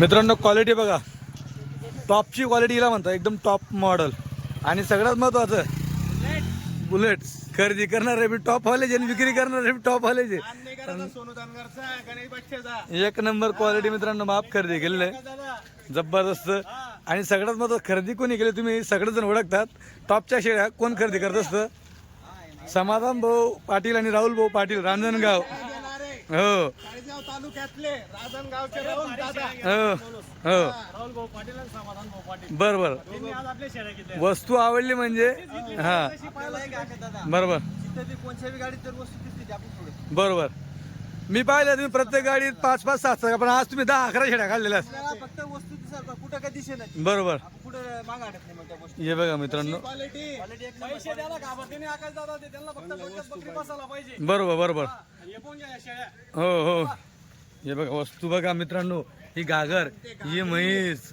मित्रांनो क्वालिटी बघा. टॉपची क्वालिटी हिला म्हणतात. एकदम टॉप मॉडेल आणि सगळ्यात महत्वाचं बुलेट खरेदी करणारे बी टॉप वालेचे आणि विक्री करणारे बी टॉप बच्चेचा. एक नंबर क्वालिटी मित्रांनो माप खरेदी केलेलं आहे. जबरदस्त. आणि सगळ्यात महत्वाचं खरेदी कोणी केली तुम्ही? सगळेजण ओळखतात. टॉपच्या शेळ्या कोण खरेदी करत असतं? समाधान भाऊ पाटील आणि राहुल भाऊ पाटील रांजणगाव. हो. तालुक्यातले राजनगावचे राहुल दादा. हो हो. राहुल भाऊ पाटील आणि समाधान भाऊ पाटील. बरं बरं. त्यांनी आज आपल्या शेळ्या घेतल्या वस्तू आवडली म्हणजे? हा. बरोबर. कोणत्या गाडीत जर वस्तू दिसली आपण पुढे बरोबर. मी पाहिलं तुम्ही प्रत्येक गाडीत पाच पाच सात सहा पण आज तुम्ही दहा अकरा शेड्या काढलेल्या आहेत. आपल्याला फक्त वस्तू दिसत कुठं काय बरोबर. आपण कुठे माग आडत नाही मग त्या गोष्टी. हे बघा मित्रांनो. क्वालिटी पैसे द्यायला घाबरते नाही आकाश दादा ते. त्यांना फक्त डोक्यात बकरी बसायला पाहिजे. बरोबर बरोबर. हे शेळ्या हो. हो. हे बघा वस्तू बघा मित्रांनो ही गागर ही म्हैस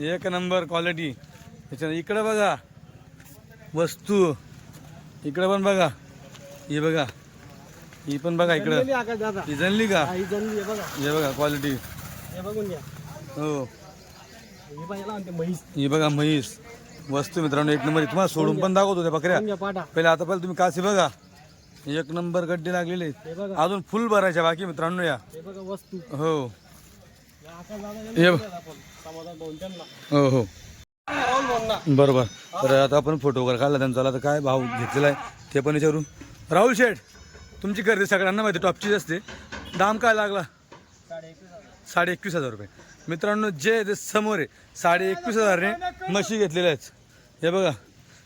एक नंबर क्वालिटी त्याच्या इकडं बघा वस्तू. इकडं पण बघा ही बघा. ही पण बघा इकडं. ही जनली का? ही बघा. हे क्वालिटी हे हो. हे ही बघा म्हैस. वस्तू मित्रांनो एक नंबर तुम्हाला सोडून पण दाखवतो त्या बकऱ्या. पहिले आता पहिले तुम्ही कासे बघा. एक नंबर गड्डे लागलेले आहेत. हे बघा. अजून फुल भरायच्या बाकी मित्रांनो या. हे बघा वस्तू. हो. या आकाश दादा हे आपण. समाधान हो हो. राहुल भाऊंना. बरोबर. तर आता आपण फोटो वगैरे काढला त्यांचा. आता काय भाव घेतलेला आहे ते पण विचारू. राहुल शेठ तुमची खरेदी सगळ्यांना माहिती टॉपचीच असते. दाम काय लागला? साडे एकवीस हजार. साडे एकवीस हजार रुपये. मित्रांनो जे ते समोर आहे साडे एकवीस हजारने म्हशी घेतलेल्या आहेत. हे बघा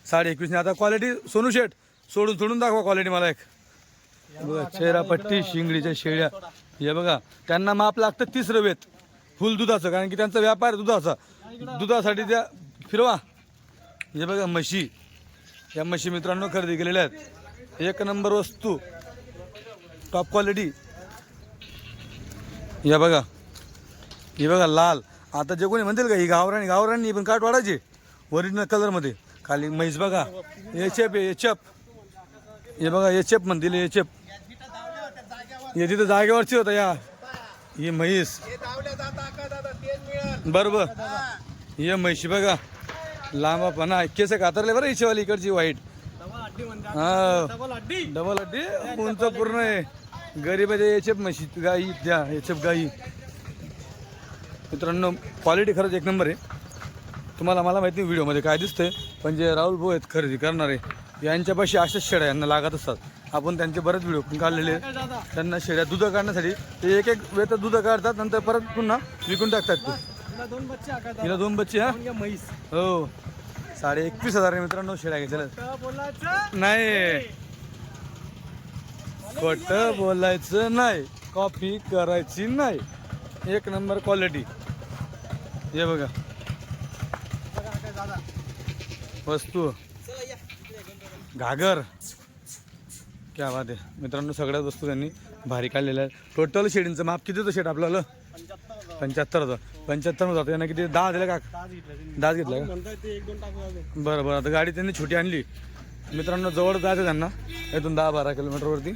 साडे एकवीसने आता क्वालिटी सोनू शेठ सोडून सोडून दाखवा क्वालिटी मला एक. बघा चेहरापट्टी शिंगडीच्या शेळ्या. हे बघा त्यांना माप लागतं तिसरं वेत. फुल दुधाचं कारण की त्यांचा व्यापार दुधाचा. दुधासाठी त्या फिरवा. हे बघा म्हशी. या म्हशी मित्रांनो खरेदी केलेल्या आहेत. एक नंबर वस्तू. टॉप क्वालिटी या बघा. हे बघा लाल. आता जे कोणी म्हणतील का ही गावराणी गावराणी पण काट वाढायची. ओरिजिनल कलरमध्ये खाली म्हैस बघा. एचएप एच एफ हे बघा एचएप म्हणतील एचएप हे तिथं जागेवरची होता या. ही म्हैस. बरोबर. हे म्हैशी बघा. लांबापणा. केस कातरले बरं हिशेवाली इकडची वाईट. हा. डबल अड्डी उंच पूर्ण आहे. गरीबाच्या एचएफ म्हशी गाई द्या एचएफ गाई. मित्रांनो क्वालिटी खरंच एक नंबर आहे. तुम्हाला मला माहिती व्हिडिओमध्ये काय दिसतंय पण जे राहुल भाऊ आहेत खरेदी करणारे यांच्यापाशी अशाच शेळ्या यांना लागत असतात. आपण त्यांचे बरेच व्हिडिओ पण काढलेले त्यांना शेळ्या दूध काढण्यासाठी ते एक एक वेळ दूध काढतात नंतर परत पुन्हा विकून टाकतात ते. तिला दोन बच्चे हा? हो. साडे एकवीस हजार मित्रांनो शेळ्या घेतलेल्या नाही. खोट बोलायचं नाही. कॉपी करायची नाही. एक नंबर क्वालिटी हे बघा. वस्तू. घागर. क्या बात आहे. मित्रांनो सगळ्याच वस्तू त्यांनी भारी काढलेल्या आहेत. टोटल शेडींचं माप किती होतं शेड आपल्याला पंच्याहत्तर होतं. पंच्याहत्तर जातं यांना किती? दहा दिलं का? ताज घेतला त्यांनी. का. बरं बरं. आता गाडी त्यांनी छोटी आणली. मित्रांनो जवळ जायचं त्यांना. इथून दहा बारा किलोमीटरवरती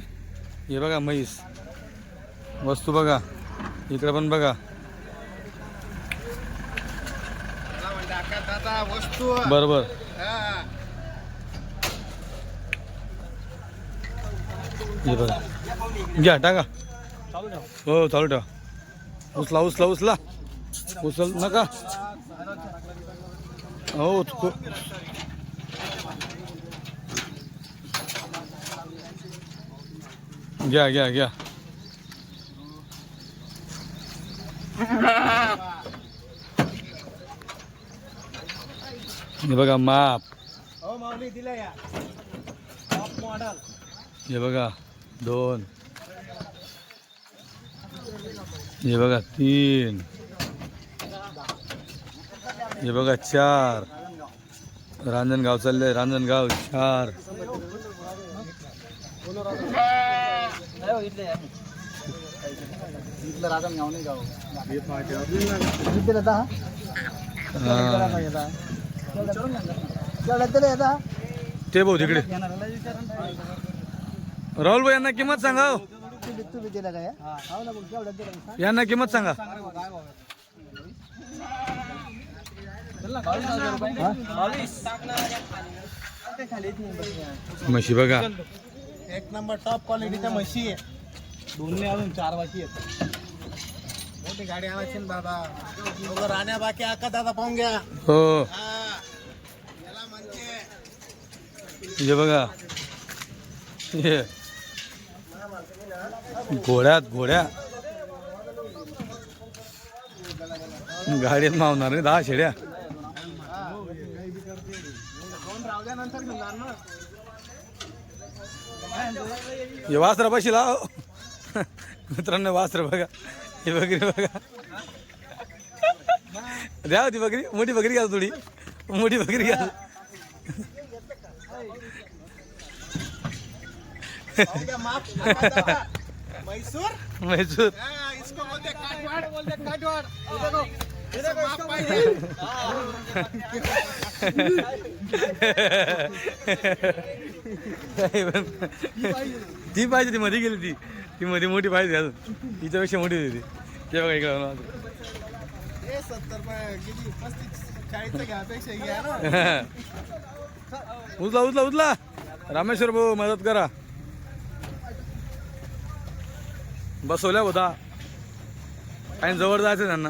हे बघा म्हैस. वस्तू बघा. इकडे पण बघा. बरोबर. हा. बघा घ्या टाका. हो चालू ठेवा. उचला उचला उचला. उचल नका. हो उचको घ्या घ्या घ्या. हे बघा माप. हो हे बघा. दोन. हे बघा तीन. हे बघा चार. रांजणगाव चाललंय रांजणगाव चार. ते भाऊ तिकडे. राहुल भाई यांना किंमत सांगा हो. यांना किंमत सांगा. म्हशी बघा. एक नंबर टॉप क्वालिटीच्या म्हशी आहे. दोन अजून चार बाकी आहेत. मोठी गाडी आणायची ना दादा. दोघं राण्या बाकी आका दादा पाहून घ्या. हो. हा. याला म्हणजे. हे बघा. हे. घोड्यात घोड्या. गाडीत मावणार नाही दहा शेड्या. हे वासरा पशी लाव. मित्रांनो वासर बघा. हे बकरी बघा. द्या होती बकरी मोठी बकरी घ्या थोडी. मोठी बकरी घ्या. म्हैसूर? हा, इसको बोलते काठवाड. बोलते काठवाड. हे देखो, हे देखो, इसको पाहिजे. ती पाहिजे ती मध्ये गेली ती. ती मध्ये मोठी पाहिजे अजून. तिच्यापेक्षा मोठी होती ते. बघा इकडे सत्तर रुपये किती पस्तीस चाळीसचं घ्यापेक्षा घ्या ना. उचला उचला उचला. रामेश्वर भाऊ मदत करा. बसवल्या होता. आणि जवळ जायचं त्यांना.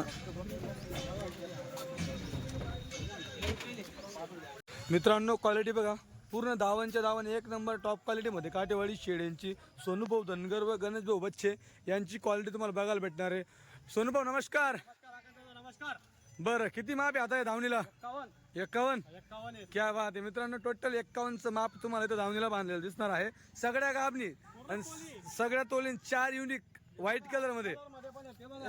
मित्रांनो क्वालिटी बघा. पूर्ण धावांच्या दावण एक नंबर टॉप क्वालिटीमध्ये काटेवाडी शेड्यांची सोनूभाऊ धनगर व गणेश भाऊ बच्चे यांची क्वालिटी तुम्हाला बघायला भेटणार आहे. सोनूभाऊ नमस्कार. नमस्कार बरं किती माप आहे आता या धावणीला? एक्कावन्न एकावन्न. क्या बात आहे. मित्रांनो टोटल एक्कावन्नचं माप तुम्हाला इथं धावणीला बांधलेलं दिसणार आहे. सगळ्या गाबनी आणि सगळ्या तोलीन चार युनिक व्हाईट कलरमध्ये.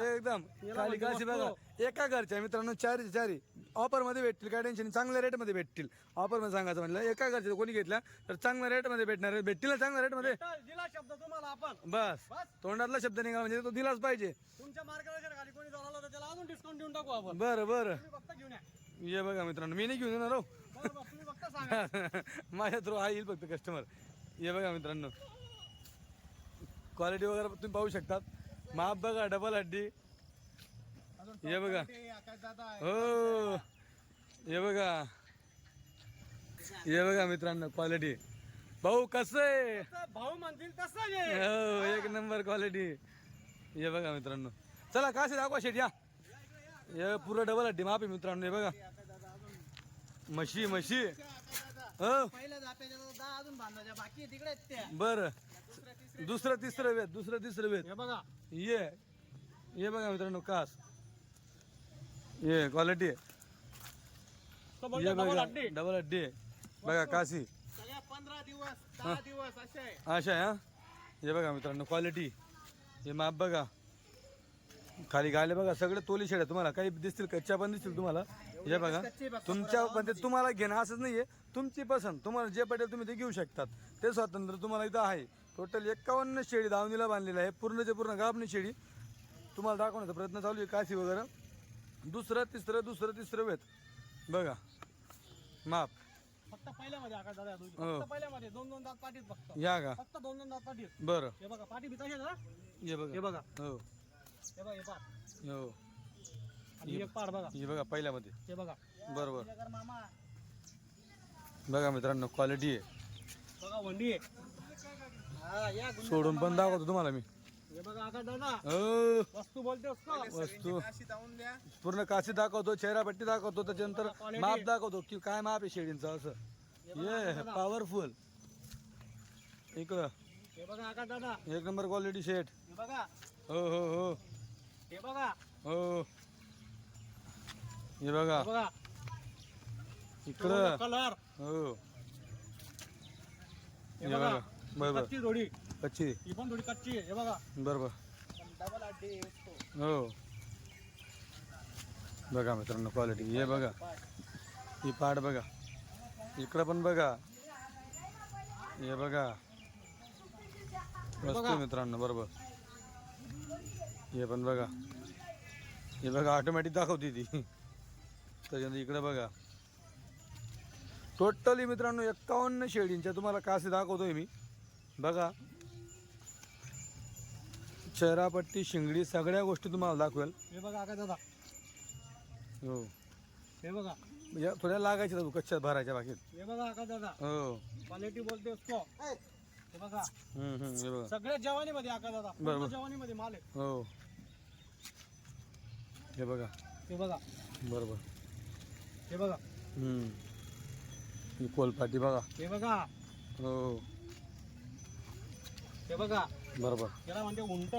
एकदम. खाली काशी बघा. एका घरच्या मित्रांनो चारी चारी. ऑफरमध्ये भेटतील काय टेन्शन चांगल्या रेटमध्ये भेटतील. ऑफरमध्ये सांगायचं म्हणलं एका घरच्या कोणी घेतल्या तर चांगल्या रेटमध्ये भेटणार. भेटतील चांगल्या रेटमध्ये? तर दिला शब्द तुम्हाला आपण. बस. तोंडातला शब्द निघाला म्हणजे तो दिलाच पाहिजे. तुमच्या मार्गाच्या खाली कोणी चालवलं तर त्याला अजून डिस्काउंट देऊन टाकू आपण. बरं बरं. घेऊन या. ये बघा मित्रांनो मी नाही घेऊन येणार हो. माझ्या थ्रू हा येईल फक्त कस्टमर हे बघा मित्रांनो. क्वालिटी वगैरे तुम्ही पाहू शकतात. माप बघा डबल हड्डी. हे बघा. हो. हे बघा. हे बघा मित्रांनो क्वालिटी भाऊ कसं आहे? भाऊ म्हणतील तसं. हो एक नंबर क्वालिटी हे बघा मित्रांनो. चला कासे दाखवा शेट या. हे पुरं डबल हड्डी माप आहे मित्रांनो हे बघा. म्हशी म्हशी. हो. बर. दुसरं तिसरं वेद दुसरं तिसरं वेद. हे बघा. ये ये बघा मित्रांनो कास. ये क्वालिटी ये बघा हड्डी. डबल हड्डी बघा काशी सगळ्या पंधरा दिवस दहा दिवस असे आहे. अशा आहे हा? हे बघा मित्रांनो क्वालिटी हे माप बघा. खाली गाले बघा सगळे तोली शेड तुम्हाला. काही दिसतील कच्च्या पण दिसतील तुम्हाला. हे बघ. तुमच्या पण ते तुम्हाला घेणं असंच नाहीये. तुमची पसंत. तुम्हाला जे पटेल तुम्ही ते घेऊ शकतात. ते स्वातंत्र्य तुम्हाला इथं आहे. टोटल एक्कावन्न शेळी दावणीला बांधलेली आहे. पूर्णचे पूर्ण गाबणी शेळी. तुम्हाला दाखवण्याचा प्रयत्न चालू आहे. काशी वगैरे. दुसरं तिसरं दुसरं तिसरं वेत. बघा. माप. फक्त पहिल्यामध्ये आकाश दादा. हो. फक्त पहिल्यामध्ये. दोन दोन दात पाठीत फक्त. या का? फक्त दोन दोन दात पाठीत. बरं. हे बघा पाठी ना? हे बघा. हे बघा. हो. हे बघा हे हो. आणि एक पाठ बघा. हे बघा पहिल्यामध्ये. हे बघा. बरोबर. बघा मित्रांनो क्वालिटी आहे. बघा वंडी आहे. सोडून पण दाखवतो तुम्हाला मी. बघा आकाश दादा वस्तू पूर्ण काशी दाखवतो चेहरापट्टी दाखवतो त्याच्यानंतर माप दाखवतो की काय माप आहे शेळींचं असं. ये पॉवरफुल इकडं. हे बघा आकाश दादा एक नंबर क्वालिटी शेट हे बघा. हो हो हो. हे बघा. हो. हे बघा. हे बघा. इकडं. कलर हो हे. हे बघा. बघा. बरोबर. कच्ची कच्ची. ही पण थोडी कच्ची आहे. हे बघा. बरोबर. डबल अड्डी. हो. बघा मित्रांनो क्वालिटी हे बघा. ही पाट बघा. इकडं पण बघा. हे बघा. वस्तू मित्रांनो बरोबर. हे पण बघा. हे बघा ऑटोमॅटिक दाखवते ती. त्याच्यानंतर इकडं बघा. टोटली मित्रांनो एक्कावन्न शेळींच्या तुम्हाला कासे दाखवतोय मी. बघा. चेहरापट्टी शिंगडी सगळ्या गोष्टी तुम्हाला दाखवेल. हे बघा आकाश दादा. हो. हे बघा. म्हणजे थोड्या लागायच्या तू कच्च्या भरायच्या बाकीत हे बघा आका दादा. हो. क्वालिटी बोलते उसको. हे. बघा. हम्म, हम्म, हे बघा. सगळ्या जवानी मध्ये आका दादा बरोबर. जवानी मध्ये माल आहे. हो. हे बघा. हे बघा. बरोबर. हे बघा. हम्म. ही कोलपाटी बघा. हे बघा. हो. हे बघा. बरोबर. त्याला म्हणते उंट.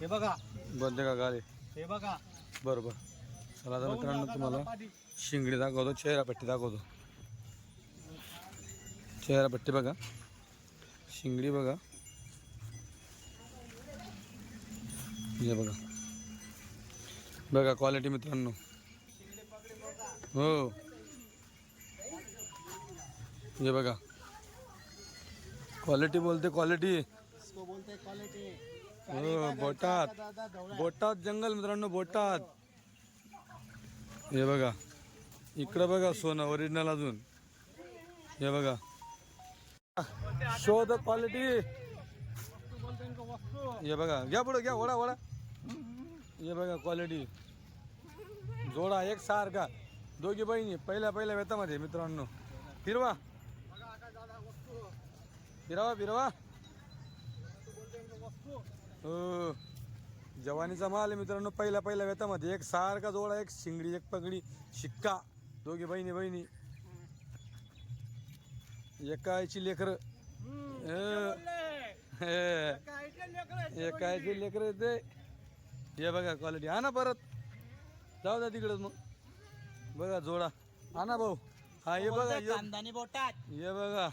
हे बघा. बंद का गाले हे बघा. बरोबर. चला आता मित्रांनो तुम्हाला. शिंगडी दाखवतो चेहरापट्टी दाखवतो. चेहरापट्टी बघा. शिंगडी बघा. हे बघा. बघा क्वालिटी मित्रांनो. हो. हे बघा. क्वालिटी बोलते क्वालिटी इसको बोलते क्वालिटी हो बोटात बोटात जंगल मित्रांनो बोटात हे बघा. इकडं बघा सोनं ओरिजिनल अजून. हे बघा. क्वालिटी बोलते इनको वस्तू हे बघा. घ्या पुढे घ्या वडा वडा. हे बघा क्वालिटी जोडा एक सारखा. दोघी बहिणी पहिल्या पहिल्या वेतामध्ये मित्रांनो. फिरवा बघा आका दादा वस्तू फिरवा फिरवा. हो. जवानीचा माल मित्रांनो पहिल्या पहिल्या वेतामध्ये एक सारखा जोडा एक शिंगडी एक पगडी शिक्का. दोघी बहिणी बहिणी. एकाची लेकर. एकाची लेकर येते हे बघा क्वालिटी आणा परत. जाऊ द्या तिकडे मग. बघा जोडा. आणा भाऊ. हा हे बघा हे बघा.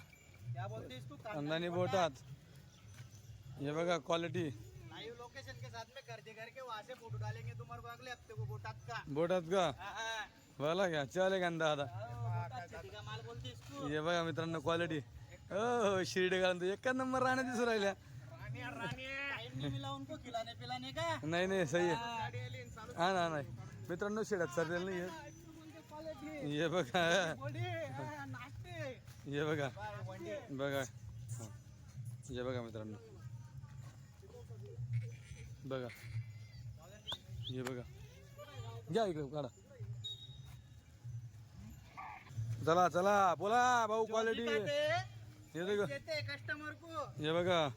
क्या बोलतेस तू अंदानी बोटात हे बघा क्वालिटी लाइव लोकेशन के साथ में कर घर के वहां से फोटो डालेंगे तुम्हारे को अगले हफ्ते को बोटात का। बोटात का? हाँ, हाँ। बोला घ्या चाले का दादा बोटात सिटी का माल बोलतेस तू हे बघा मित्रांनो क्वालिटी हो हो शिर्डी घालून एका नंबर राहण्या दिसू राहिल्या। रानी और रानी टाइम नहीं मिला उनको खिलाने पिलाने का। नाही नाही सही आहे गाड़ी वाली इंसान हा ना नाही मित्रांनो शेड्यात सरलेलं नाही आहे. क्वालिटी हे बघा। बॉडी नाचते हे बघा. बघा. हा. बघा मित्रांनो. बघा. हे बघा. घ्या इकडे काढा. चला चला. बोला भाऊ क्वालिटी हे बघा. कस्टमर को. हे बघा.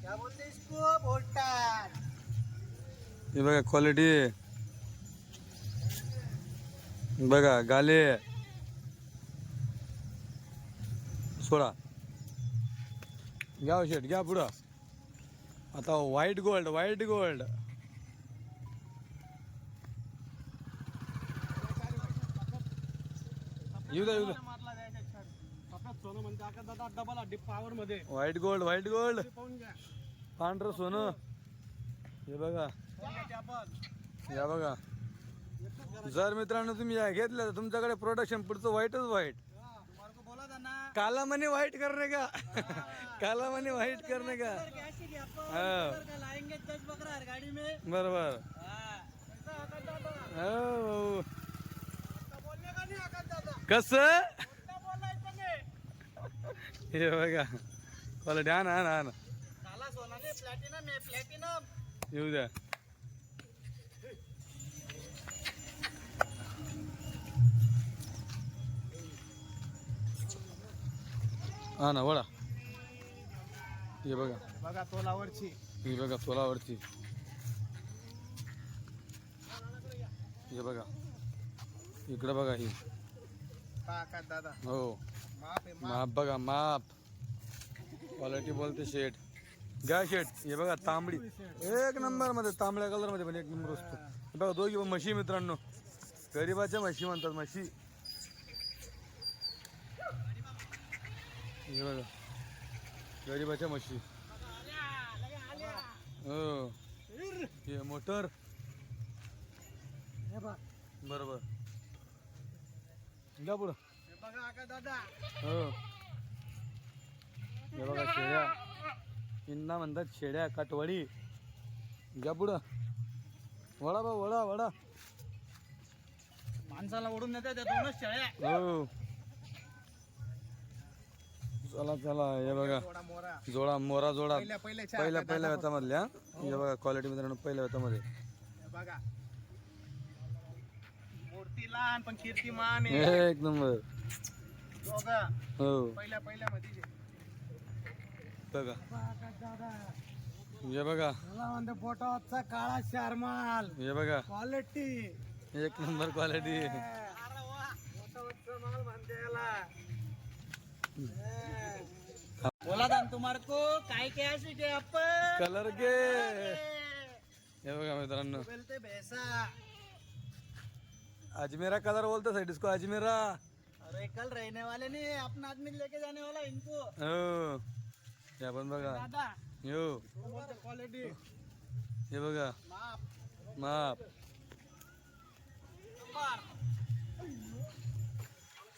क्या बोलते इसको? बोटात हे बघा क्वालिटी बघा गाले. सोळा घ्या हो शेट घ्या पुढं. आता व्हाईट गोल्ड व्हाईट गोल्ड येऊ द्या येऊ द्या. सोनं म्हणते दादा डबल अड्डी मध्ये व्हाईट गोल्ड व्हाईट गोल्ड पाहून घ्या पांढरं सोनं. हे बघा. या बघा. जर मित्रांनो तुम्ही या घेतलं तर तुमच्याकडे प्रोडक्शन पुढचं व्हाईटच व्हाईट तुम्हारे को बोला था ना काला मनी व्हाईट करणे का? काला मनी व्हाईट करणे का? हाँ। बरोबर. हाँ। हो कस? हे बघा. क्वालिटी सोना ने प्लॅटिनम है प्लॅटिनम येऊ द्या. हा ना वडा हे बघा. बघा तोलावरची. ही बघा तोलावरची. हे बघा. इकडं बघा ही. दादा. हो. माप आहे माप. बघा माप. क्वालिटी बोलते शेट घ्या शेट हे बघा तांबडी. एक नंबरमध्ये तांबड्या कलरमध्ये पण एक नंबर असतो हे बघा दोघी पण म्हशी मित्रांनो. गरीबाच्या म्हशी म्हणतात म्हशी. हे बघा. गरीबाच्या म्हशी. हो. हे मोटर. बरोबर. घ्या पुढं. हे हो. बघा शेळ्या. इंना म्हणतात शेळ्या काटवाडी घ्या पुढं. वडा बा वडा वडा माणसाला ओढून नेते त्या दोनच शेळ्या. हो. चला चला हे बघा. जोडा मोरा जोडा. पहिल्या पहिल्या दादा व्यतामधल्या हे. बघा क्वालिटी मित्रांनो पहिल्या व्यतामध्ये हे बघा. मूर्ती लहान पण कीर्तिमान एक नंबर. हो. पहिल्या पहिल्या मध्ये बघा. हे बघा. बोटाचा काळा शारमाल. हे बघा. क्वालिटी एक नंबर क्वालिटी माल म्हणते याला. बोला दान तुम्हारे को काय काय अशी के आपण. कलर के हे बघा मित्रांनो. बोलते भैसा. अजमेरा कलर बोलते साइड इसको अजमेरा. अरे कल रहने वाले नहीं अपना आदमी लेके जाने वाला इनको. हो. हे पण बघा. दादा. यो. क्वालिटी हे बघा. माप. माप.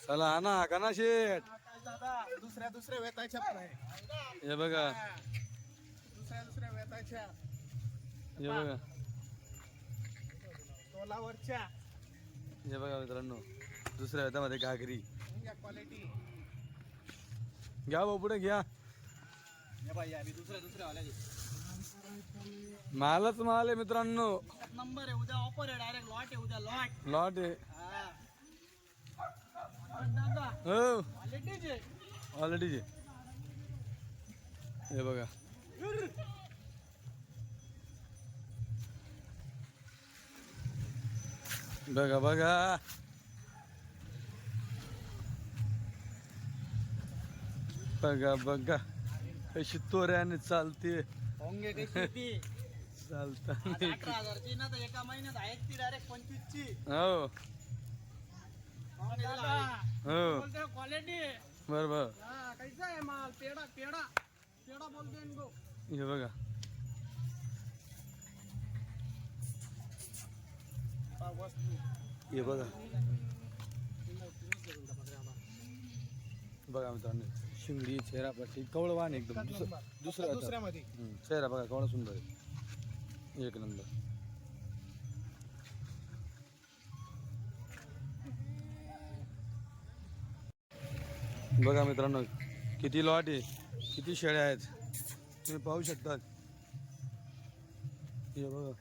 चला हा ना का ना शेट दादा दुसऱ्या दुसऱ्या वेताच्या पण आहे. हे बघा. दुसऱ्या दुसऱ्या वेताच्या. हे बघा. तोलावरच्या. हे बघा मित्रांनो दुसऱ्या हातामध्ये घागरी. क्वालिटी घ्या भाऊ पुढे घ्या. बाई अभी दुसऱ्या दुसऱ्या वाल्या मालच माल आहे मित्रांनो. नंबर आहे उद्या ऑफर आहे डायरेक्ट लॉट आहे उद्या लॉट लॉट आहे. हो. ऑलरेडी हे बघा. बघा बघा. बघा बघा. कशी तोऱ्याने चालते होंगे कशी ती? चालताना अठरा हजारची ना तर एका महिन्यात आहे ती डायरेक्ट पंचवीसची. हो. हो. क्वालिटी बरोबर. हा कैसा आहे माल पेडा पेडा पेडा बोलते इनको हे बघा. हे बघा. बघा मित्रांनो शिंगडी चेहरापट्टी कवळवान एकदम. दुसरं दुसरं आता. दुसऱ्यामध्ये. चेहरा बघा कवळा सुंदर आहे. एक नंबर. बघा मित्रांनो किती लॉट आहे किती शेळ्या आहेत तुम्ही पाहू शकता. हे बघा.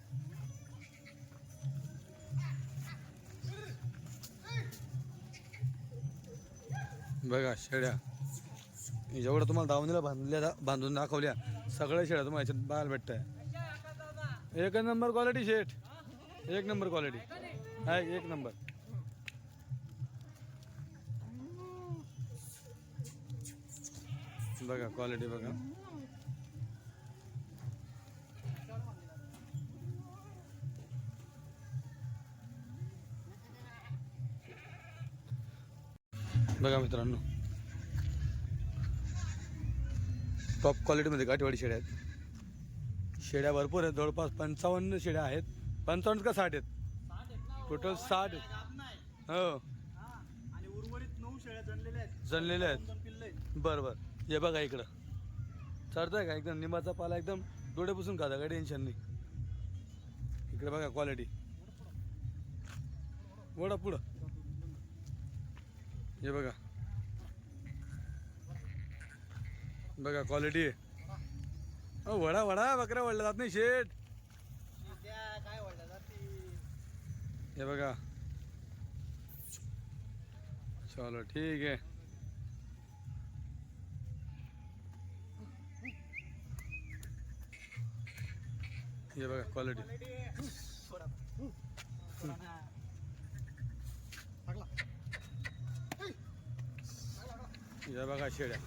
बघा शेळ्या. जेवढं तुम्हाला दावणीला बांधल्या बांधून दाखवल्या. सगळ्या शेळ्या तुम्हाला याच्यात बाहेर भेटत आहे एक नंबर क्वालिटी शेट एक नंबर क्वालिटी आहे एक नंबर. बघा क्वालिटी बघा. बघा मित्रांनो. टॉप क्वालिटीमध्ये गाठीवाडी शेळ्या आहेत. शेळ्या भरपूर आहेत. जवळपास पंचावन्न शेळ्या आहेत. पंचावन्न का साठ आहेत? टोटल साठ. हो. जणलेल्या पिल्ले आहेत. बरं बरं. हे बघा इकडं. चढतंय का? एकदम निंबाचा पाला एकदम डोळे पुसून खाता काय टेन्शन नाही. इकडे बघा क्वालिटी वडा पुढं. हे बघा. बघा क्वालिटी आहे. वडा वडा बकऱ्या वडला जात नाही शेट काय हे बघा. चलो ठीक आहे. हे बघा क्वालिटी हे बघा शेड्या.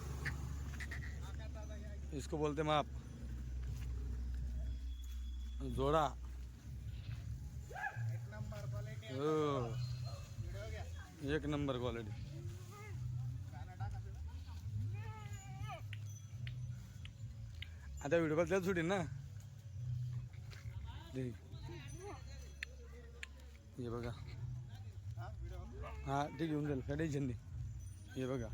इसको बोलते माप. जोडा. एक नंबर क्वालिटी हो. एक नंबर क्वालिटी आता व्हिडिओ कॉल त्याच सुटेल ना? दे. हे बघा. हा ठीक येऊन जाईल काय टेन्शन नाही हे बघा.